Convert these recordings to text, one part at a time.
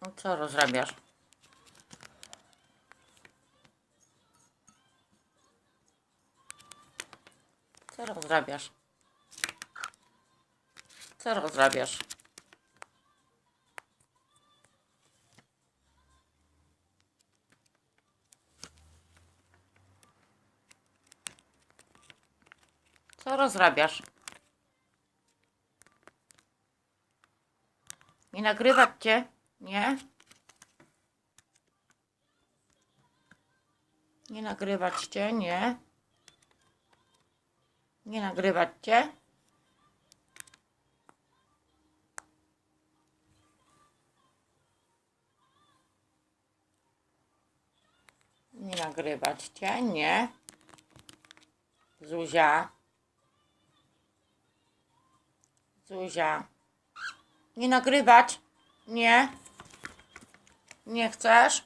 No Co rozrabiasz? Co rozrabiasz? Co rozrabiasz? Co rozrabiasz? Nie nagrywać cię? Nie? Nie nagrywać cię? Nie? Nie nagrywać cię? Nie nagrywać cię? Nie? Zuzia? Zuzia? Nie nagrywać? Nie? Nie chcesz?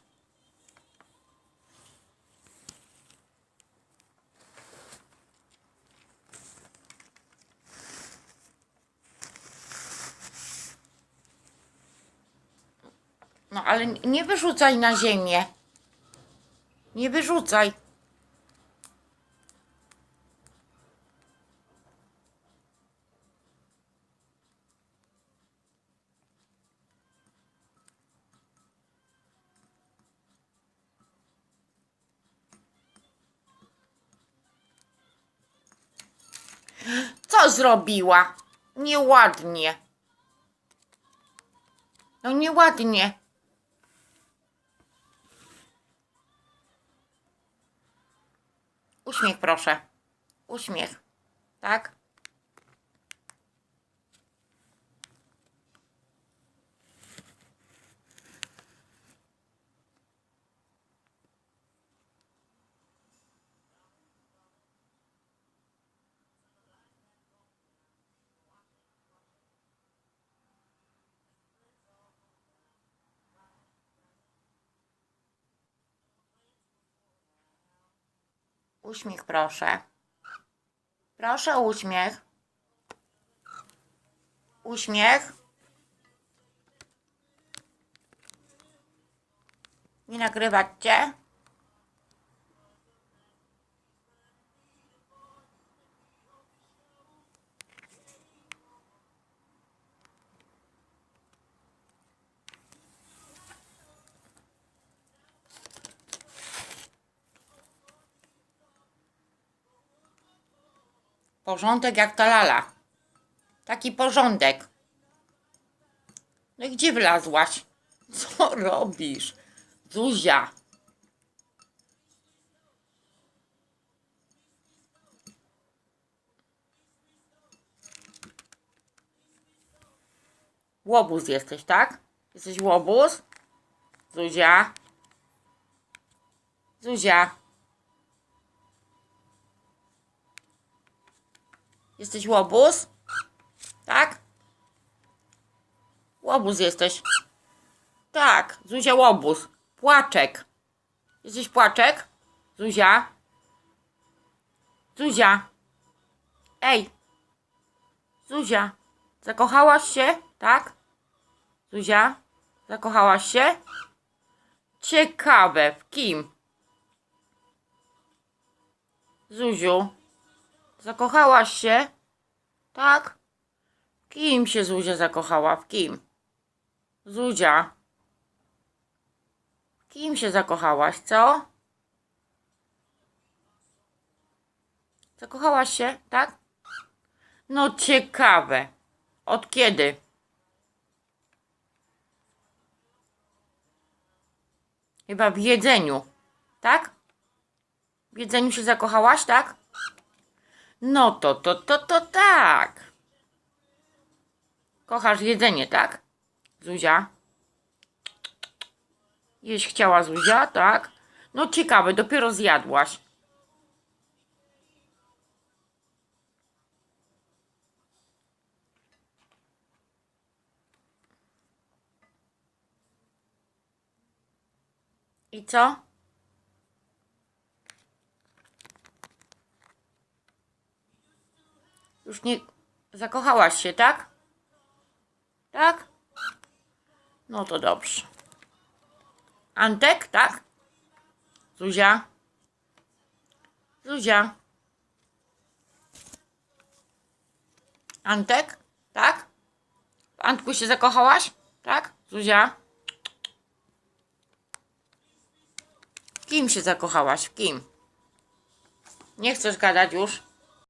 No ale nie wyrzucaj na ziemię. Nie wyrzucaj. Co zrobiła? Nieładnie. No nieładnie. Uśmiech proszę. Uśmiech. Tak? Uśmiech proszę. Proszę uśmiech. Uśmiech. Nie nagrywać cię. Porządek jak ta lala. Taki porządek. No i gdzie wlazłaś? Co robisz? Zuzia. Łobuz jesteś, tak? Jesteś łobuz? Zuzia. Zuzia. Jesteś łobuz? Tak? Łobuz jesteś. Tak, Zuzia łobuz. Płaczek. Jesteś płaczek? Zuzia? Zuzia. Ej. Zuzia. Zakochałaś się? Tak? Zuzia? Zakochałaś się? Ciekawe. W kim? Zuziu. Zakochałaś się? Tak? Kim się Zuzia zakochała? W kim? Zuzia. Kim się zakochałaś, co? Zakochałaś się, tak? No ciekawe. Od kiedy? Chyba w jedzeniu, tak? W jedzeniu się zakochałaś, tak? No to, to, to, to tak. Kochasz jedzenie, tak? Zuzia? Jeść chciała Zuzia, tak? No ciekawe, dopiero zjadłaś. I co? Już nie zakochałaś się, tak? Tak? No to dobrze. Antek, tak? Zuzia? Zuzia? Antek? Tak? W Antku się zakochałaś? Tak? Zuzia? Kim się zakochałaś? Kim? Nie chcesz gadać już?